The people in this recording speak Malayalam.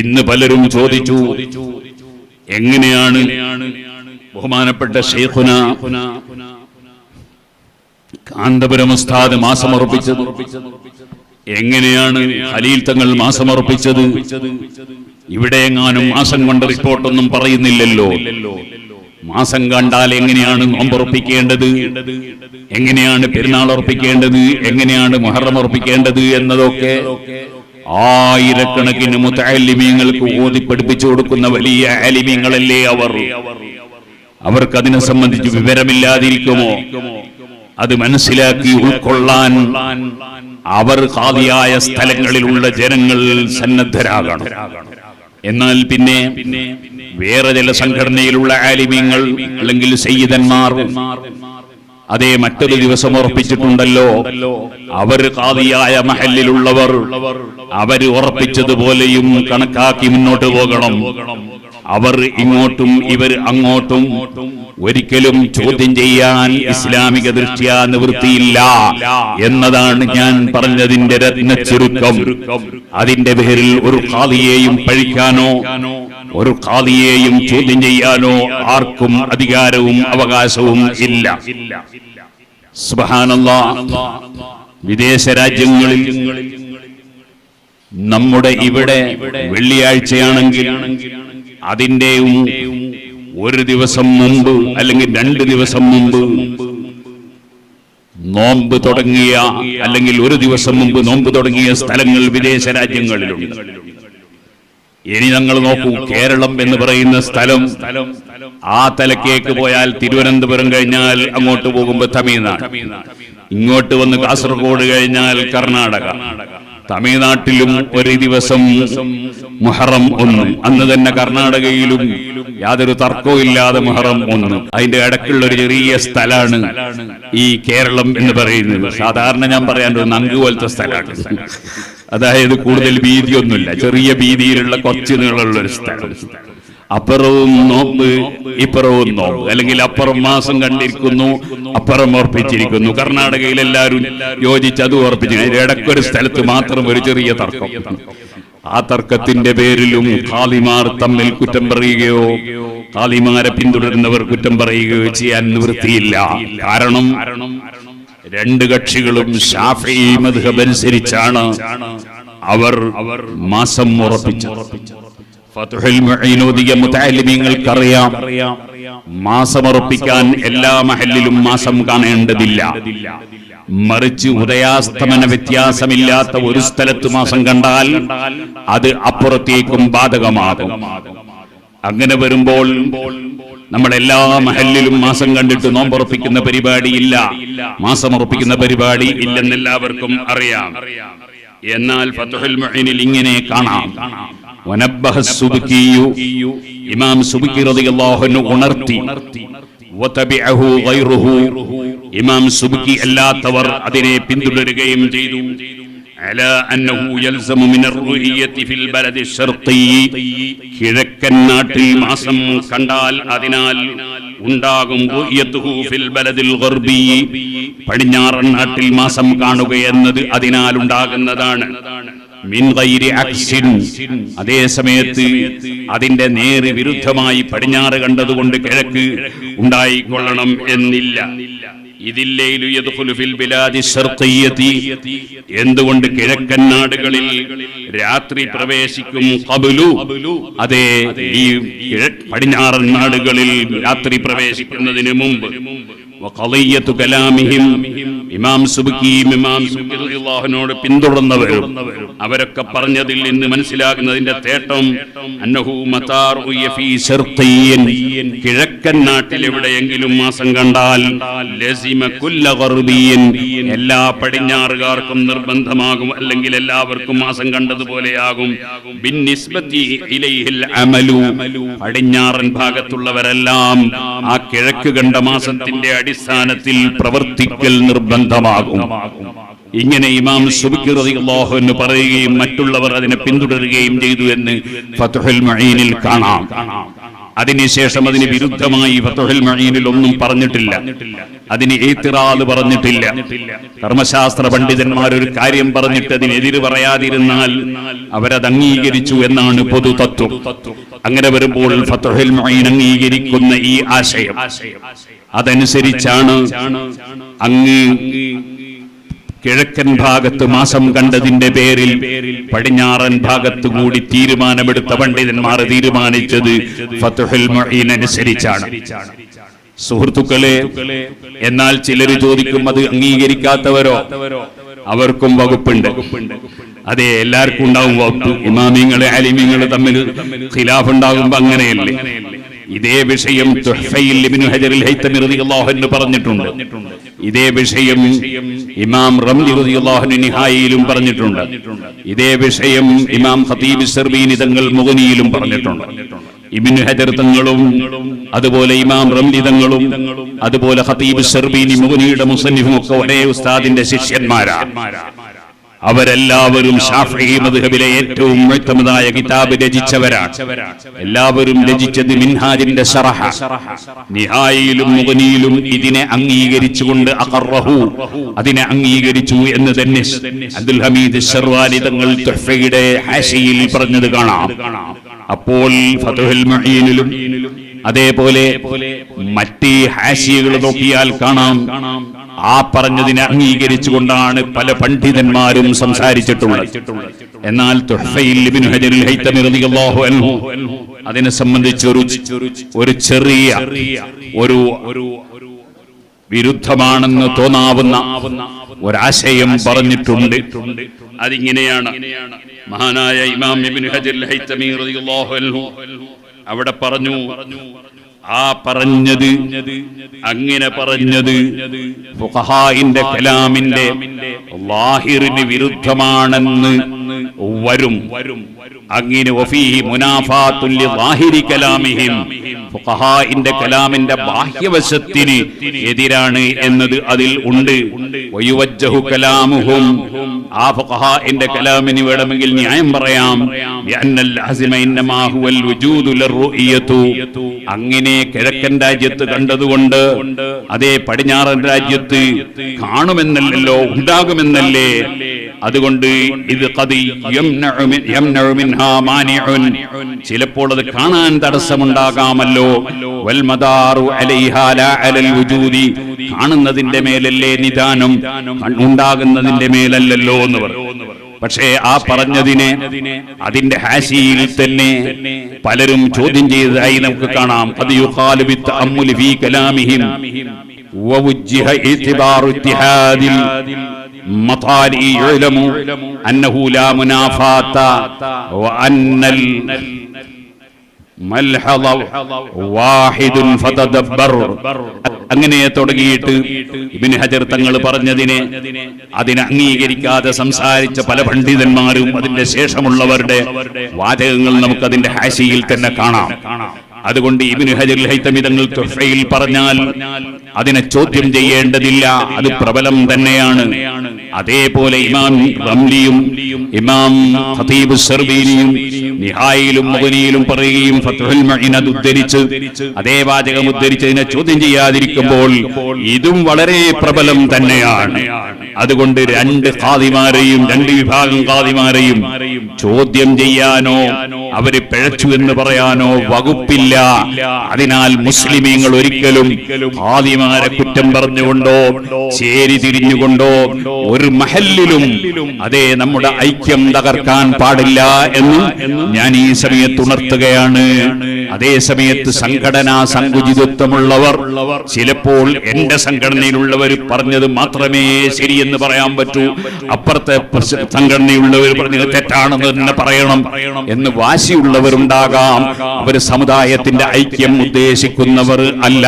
ഇന്ന് പലരും ചോദിച്ചു എങ്ങനെയാണ് ബഹുമാനപ്പെട്ട ഷെയ്ഖുന കാന്തപുരം ഉസ്താദ് മാസമർപ്പിച്ചത്? എങ്ങനെയാണ് ഖലീൽ തങ്ങൾ മാസമർപ്പിച്ചത്? ഇവിടെ എങ്ങാനും മാസം കൊണ്ട് റിപ്പോർട്ടൊന്നും പറയുന്നില്ലല്ലോ. മാസം കണ്ടാൽ എങ്ങനെയാണ് നോമ്പുറപ്പിക്കേണ്ടത്? എങ്ങനെയാണ് പെരുന്നാൾ ഉറപ്പിക്കേണ്ടത് എങ്ങനെയാണ് മുഹറം ഉറപ്പിക്കേണ്ടത് എന്നതൊക്കെ ആയിരക്കണക്കിന് മുത്തലിമീങ്ങൾക്ക് ഓതി പഠിപ്പിച്ചു കൊടുക്കുന്ന വലിയ ആലിമീങ്ങളല്ലേ അവർ. അവർക്ക് അതിനെ സംബന്ധിച്ച് വിവരമില്ലാതിരിക്കുമോ? അത് മനസ്സിലാക്കി ഉൾക്കൊള്ളാൻ അവർ ഹാദിയായ സ്ഥലങ്ങളിലുള്ള ജനങ്ങൾ സന്നദ്ധരാകണം. എന്നാൽ പിന്നെ വേറെ ചില സംഘടനയിലുള്ള ആലിമ്യങ്ങൾ അല്ലെങ്കിൽ സയ്യിദന്മാർ അതേ മറ്റൊരു ദിവസം ഉറപ്പിച്ചിട്ടുണ്ടല്ലോ. അവർ കാതിയായ മഹലിലുള്ളവർ അവർ ഉറപ്പിച്ചതുപോലെയും കണക്കാക്കി മുന്നോട്ട് പോകണം. അവർ ഇങ്ങോട്ടും ഇവർ അങ്ങോട്ടും ഒരിക്കലും ചോദ്യം ചെയ്യാൻ ഇസ്ലാമിക ദൃഷ്ട്യാ നിവൃത്തിയില്ല എന്നതാണ് ഞാൻ പറഞ്ഞതിന്റെ രത്ന ചുരുക്കം. അതിന്റെ പേരിൽ ഒരു കാതിയെയും പഴിക്കാനോ ഒരു കാതിയെയും ചോദ്യം ചെയ്യാനോ ആർക്കും അധികാരവും അവകാശവും ഇല്ല. സുബ്ഹാനല്ലാ. വിദേശ രാജ്യങ്ങളിൽ നമ്മുടെ ഇവിടെ വെള്ളിയാഴ്ചയാണെങ്കിൽ അതിന്റെയും ഒരു ദിവസം മുമ്പ് അല്ലെങ്കിൽ രണ്ട് ദിവസം മുമ്പ് നോമ്പ് തുടങ്ങിയ അല്ലെങ്കിൽ ഒരു ദിവസം മുമ്പ് നോമ്പ് തുടങ്ങിയ സ്ഥലങ്ങൾ വിദേശ രാജ്യങ്ങളിലുണ്ട്. ഇനി ഞങ്ങൾ നോക്കൂ കേരളം എന്ന് പറയുന്ന സ്ഥലം ആ തലക്കേക്ക് പോയാൽ തിരുവനന്തപുരം കഴിഞ്ഞാൽ അങ്ങോട്ട് പോകുമ്പോ തമിഴ്നാട്. ഇങ്ങോട്ട് വന്ന് കാസർഗോഡ് കഴിഞ്ഞാൽ കർണാടക. തമിഴ്നാട്ടിലും ഒരു ദിവസം മുഹറം ഒന്ന്. അന്ന് തന്നെ കർണാടകയിലും യാതൊരു തർക്കവും ഇല്ലാതെ മുഹറം ഒന്ന്. അതിന്റെ ഇടയ്ക്കുള്ള ഒരു ചെറിയ സ്ഥലമാണ് ഈ കേരളം എന്ന് പറയുന്നത്. സാധാരണ ഞാൻ പറയാൻ ഒരു നങ്ക് പോലത്തെ സ്ഥലമാണ് അതായത് കൂടുതൽ ഭീതിയൊന്നുമില്ല. ചെറിയ ഭീതിയിലുള്ള കൊച്ചു നീളമുള്ള ഒരു സ്ഥലം അപ്പുറവും നോമ്പ് ഇപ്പുറവും നോമ്പ്. അല്ലെങ്കിൽ അപ്പുറം മാസം കണ്ടിരിക്കുന്നു അപ്പുറം ഓർപ്പിച്ചിരിക്കുന്നു കർണാടകയിൽ എല്ലാവരും യോജിച്ച് അത് ഓർപ്പിച്ചു ഇടയ്ക്കൊരു സ്ഥലത്ത് മാത്രം ഒരു ചെറിയ തർക്കം. ആ തർക്കത്തിന്റെ പേരിലും ഖാലിമാർ തമ്മിൽ കുറ്റം പറയുകയോ ഖാലിമാരെ പിന്തുടരുന്നവർ കുറ്റം പറയുകയോ ചെയ്യാൻ നിവൃത്തിയില്ല. കാരണം രണ്ട് കക്ഷികളും ഷാഫി മദ്ഹബ് അനുസരിച്ചാണ് അവർ മാസം ഉറപ്പിച്ചത്. മുതഅല്ലിമീങ്ങൾക്കറിയാം. മാസമുറപ്പിക്കാൻ എല്ലാ മഹലിലും മാസം കാണേണ്ടതില്ല. മറിച്ച് ഉദയാസ്തമന വ്യത്യാസമില്ലാത്ത ഒരു സ്ഥലത്ത് മാസം കണ്ടാൽ അത് അപ്പുറത്തേക്കും ബാധകമാകും. അങ്ങനെ വരുമ്പോൾ നമ്മൾ എല്ലാ മഹലിലും മാസം കണ്ടിട്ട് നോമ്പുറപ്പിക്കുന്ന പരിപാടിയില്ല. മാസം ഉറപ്പിക്കുന്ന പരിപാടി ഇല്ലെന്ന് എല്ലാവർക്കും അറിയാം. എന്നാൽ ഫതുഹുൽ മൊഹീനിൽ ഇങ്ങനെ കാണാം. ഇമാം സുബ്കി റളിയല്ലാഹു അൻഹു ഉണർത്തി വതബിഅഹു ഗൈറുഹു ഇമാം സുബ്കി അല്ലാത്തവർ അതിനെ പിന്തുടരുകയും ചെയ്തു على أنه يلزم من الرؤية في البلد الشرقي കിഴക്കൻ നാട്ടിൽ മാസം കണ്ടാൽ അതിനാൽ ഉണ്ടാകും റൂയത്തുഹു ഫിൽ ബലദിൽ ഗർബി പടിഞ്ഞാറൻ നാട്ടിൽ മാസം കാണുക എന്നത് അതിനാൽ ഉണ്ടാകുന്നതാണ് മിൻ ഗൈരി അക്സിൻ അതേ സമയത്ത് അതിന്റെ നേര് വിരുദ്ധമായി പടിഞ്ഞാറ് കണ്ടതുകൊണ്ട് കിഴക്ക് ഉണ്ടായിക്കൊള്ളണം എന്നില്ല. എന്തുകൊണ്ട് കിഴക്കൻ നാടുകളിൽ രാത്രി പ്രവേശിക്കും ഖബ്ലു? അതെ ഈ പടിഞ്ഞാറൻ നാടുകളിൽ രാത്രി പ്രവേശിക്കുന്നതിന് മുമ്പ്. ഇമാം സുബുക്കിയും ഇമാം റളിയല്ലാഹുവിനോട് പിന്തുടർന്നവരും. അവരൊക്കെ പറഞ്ഞതിൽ നിന്ന് മനസ്സിലാകുന്നതിന്റെ തേട്ടം കിഴക്കൻ നാട്ടിൽ എവിടെയെങ്കിലും മാസം കണ്ടാൽ എല്ലാ പടിഞ്ഞാറുകാർക്കും നിർബന്ധമാകും അല്ലെങ്കിൽ എല്ലാവർക്കും മാസം കണ്ടതുപോലെയാകും. പടിഞ്ഞാറൻ ഭാഗത്തുള്ളവരെല്ലാം ആ കിഴക്ക് കണ്ട മാസത്തിന്റെ അടിസ്ഥാനത്തിൽ പ്രവർത്തിക്കൽ നിർബന്ധമാകും. ഇങ്ങനെ ഇമാം സുബിക്ക് റളിയല്ലാഹു എന്ന് പറയുകയും മറ്റുള്ളവർ അതിനെ പിന്തുടരുകയും ചെയ്തു എന്ന് ഫത്ഹുൽ മുഈനിൽ കാണാം. അതിനുശേഷം അതിന് വിരുദ്ധമായി ഫത്ഹുൽ മുഈനിൽ ഒന്നും പറഞ്ഞിട്ടില്ല. അതിന് ഏത്തിറാത് പറഞ്ഞിട്ടില്ല. ധർമ്മശാസ്ത്ര പണ്ഡിതന്മാർ ഒരു കാര്യം പറഞ്ഞിട്ട് അതിനെതിര് പറയാതിരുന്നാൽ അവരത് അംഗീകരിച്ചു എന്നാണ് പൊതു തത്വം അങ്ങനെ വരുമ്പോൾ ഫത്ഹുൽ മുഈൻ അംഗീകരിക്കുന്ന ഈ ആശയം. അതനുസരിച്ചാണ് അങ്ങ് കിഴക്കൻ ഭാഗത്ത് മാസം കണ്ടതിന്റെ പേരിൽ പടിഞ്ഞാറൻ ഭാഗത്ത് കൂടി തീരുമാനമെടുത്ത പണ്ഡിതന്മാർ തീരുമാനിച്ചത് ഫത്തുഹുൽ അനുസരിച്ചാണ്. സുഹൃത്തുക്കളെ എന്നാൽ ചിലർ ചോദിക്കും അത് അംഗീകരിക്കാത്തവരോ? അവർക്കും വകുപ്പുണ്ട്. അതെ എല്ലാവർക്കും ഉണ്ടാവും വകുപ്പ്. ഇമാമിങ്ങൾ അലിമിങ്ങൾ തമ്മിൽ ഖിലാഫ് ഉണ്ടാകുമ്പോ അങ്ങനെയല്ലേ? ഇതേ വിഷയം ഇബ്നു ഹജറിൽ ഹൈത്തമി റളിയല്ലാഹു അൻഹു പറഞ്ഞിട്ടുണ്ട്. ഇതേ വിഷയം ഇമാം റംലി റളിയല്ലാഹു അൻഹു നിഹായിലും പറഞ്ഞിട്ടുണ്ട്. ഇതേ വിഷയം ഇമാം ഖതീബ് സർബീനി തങ്ങൾ മുഗനിയിലും പറഞ്ഞിട്ടുണ്ട്. ഇബ്നു ഹജർ തങ്ങളും അതുപോലെ ഇമാം റംലി തങ്ങളും അതുപോലെ ഖതീബ് സർബീനി മുഗനിയുടെ മുസന്നിഫും ഒക്കെ ഒരേ ഉസ്താദിന്റെ ശിഷ്യന്മാരാണ് അവരെല്ലാവരും ഷാഫി മധുഹബിലെ ഏറ്റവും മുഴുത്തമതായ കിതാബ് രചിച്ചവരാണ്. എല്ലാവരും രചിച്ചത് മിൻഹാജിന്റെ ഷറഹ. മുഗനിയിലും ഇതിനെ അംഗീകരിച്ചുകൊണ്ട് അഖറഹു അതിനെ അംഗീകരിച്ചു എന്ന് തന്നെ അബ്ദുൽ ഹമീദ് ഷർവാലി തങ്ങൾ തുഹ്ഫയുടെ ഹാഷിയിൽ പറഞ്ഞത് കാണാം. അപ്പോൾ ഫതുഹുൽ മഹീനിലും അതേപോലെ മറ്റ് ഹാഷിയകൾ നോക്കിയാൽ കാണാം. ആ പറഞ്ഞതിനെ അംഗീകരിച്ചുകൊണ്ടാണ് പല പണ്ഡിതന്മാരും സംസാരിച്ചിട്ടുള്ളത്. എന്നാൽ അതിനെ സംബന്ധിച്ച് ഒരു ഒരു ചെറിയ ഒരു ഒരു വിരുദ്ധമാണെന്ന് തോന്നാവുന്ന ഒരാശയം പറഞ്ഞിട്ടുണ്ട്. അതിങ്ങനെയാണ് മഹാനായ ഇമാം അവിടെ പറഞ്ഞു ആ പറഞ്ഞത് അങ്ങനെ പറഞ്ഞത് ഫുഖഹായിന്റെ കലാമിന്റെ ലാഹിറിന് വിരുദ്ധമാണെന്ന് വരും. അങ്ങനെ വഫീഹി തുല്യ ലാഹിരി കലാമിഹിം ഫുഖഹായിന്റെ കലാമിന്റെ ബാഹ്യവശത്തിന് എതിരാണ് എന്നത് അതിൽ ഉണ്ട്. വയുവജ്ജഹു കലാമുഹും. ആ ഫുഖഹായിന്റെ കലാമിന് വേണമെങ്കിൽ ന്യായം പറയാം. അങ്ങനെ കിഴക്കൻ രാജ്യത്ത് കണ്ടതുകൊണ്ട് അതേ പടിഞ്ഞാറൻ രാജ്യത്ത് കാണുമെന്നല്ലോ ഉണ്ടാകുമെന്നല്ലേ? അതുകൊണ്ട് ഇത് ചിലപ്പോൾ അത് കാണാൻ തടസ്സമുണ്ടാകാമല്ലോ. കാണുന്നതിന്റെ മേലല്ലേ നിദാനം. ഉണ്ടാകുന്നതിന്റെ മേലല്ലല്ലോ എന്ന് പറഞ്ഞു പക്ഷേ ആ പറഞ്ഞതിനെ അതിന്റെ ഹാശിയിൽ തന്നെ പലരും ചോദ്യം ചെയ്തതായി നമുക്ക് കാണാം. അത് യുഹാലുബിത്ത് അമ്മുൽ ഫി കലാമിഹിം. أنه لا منافاة وأن الملحظ واحد فتدبر അങ്ങനെ തുടങ്ങിയിട്ട് ഇബിന് ഹജർ തങ്ങൾ പറഞ്ഞതിനെ അതിനെ അംഗീകരിക്കാതെ സംസാരിച്ച പല പണ്ഡിതന്മാരും അതിന്റെ ശേഷമുള്ളവരുടെ വാചകങ്ങൾ നമുക്ക് അതിന്റെ ഹാശിയിൽ തന്നെ കാണാം അതുകൊണ്ട് ഇബിന് ഹജർ ഹൈത്തമി തങ്ങൾ തുഫയിൽ പറഞ്ഞാൽ അതിനെ ചോദ്യം ചെയ്യേണ്ടതില്ല അത് പ്രബലം തന്നെയാണ് അതേപോലെ ഇമാം റംലിയും ഇമാം ഖതീബ് സർബീനിയും നിഹായിലും മുഗനിയിലും പറയുകയും ഫത്ഹുൽ മഹിനത് ഉദ്ധരിച്ച് അതേ വാചകം ഉദ്ധരിച്ചതിനെ ചോദ്യം ചെയ്യാതിരിക്കുമ്പോൾ ഇതും വളരെ പ്രബലം തന്നെയാണ്. അതുകൊണ്ട് രണ്ട് ഖാദിമാരെയും രണ്ട് വിഭാഗം ഖാദിമാരെയും ചോദ്യം ചെയ്യാനോ അവർ പിഴച്ചു എന്ന് പറയാനോ വകുപ്പില്ല. അതിനാൽ മുസ്ലിമീങ്ങൾ ഒരിക്കലും ആദിമാരെ കുറ്റം പറഞ്ഞുകൊണ്ടോ ചേരി തിരിഞ്ഞുകൊണ്ടോ ഒരു മഹല്ലിലും അതേ നമ്മുടെ ഐക്യം തകർക്കാൻ പാടില്ല എന്ന് ഞാൻ ഈ സമയത്ത് ഉണർത്തുകയാണ്. അതേ സമയത്ത് സംഘടനാ സങ്കുചിതത്വമുള്ളവർ ചിലപ്പോൾ എന്റെ സംഘടനയിലുള്ളവർ പറഞ്ഞത് മാത്രമേ ശരിയെന്ന് പറയാൻ പറ്റൂ. അപ്പുറത്തെ സംഘടനയുള്ളവർ പറഞ്ഞത് തെറ്റാണെന്ന് തന്നെ പറയണം എന്ന് വാശിയുള്ളവരുണ്ടാകാം അവർ സമുദായത്തിന്റെ ഐക്യം ഉദ്ദേശിക്കുന്നവർ അല്ല.